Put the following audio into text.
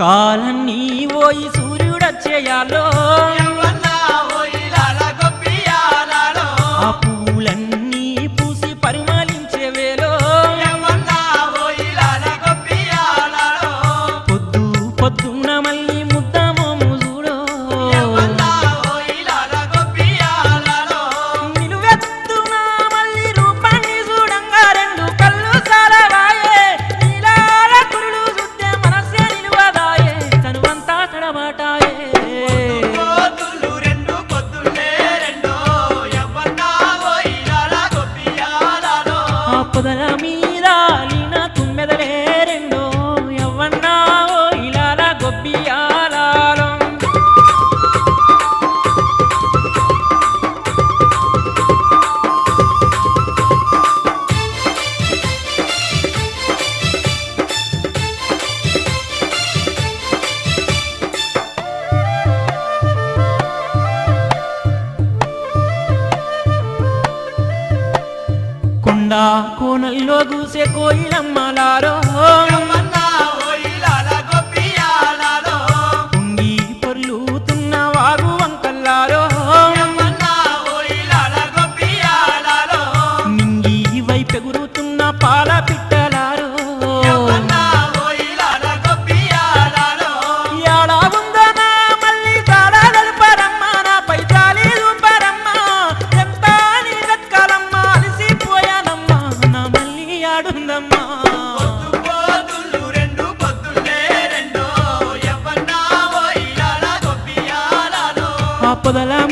కాలం నీ ఓయి సూర్యుడచ్చేయాలో. cuerpo del. కాకుండా కోనల్లో కూసే కోయిలమ్మలారో Up on the line.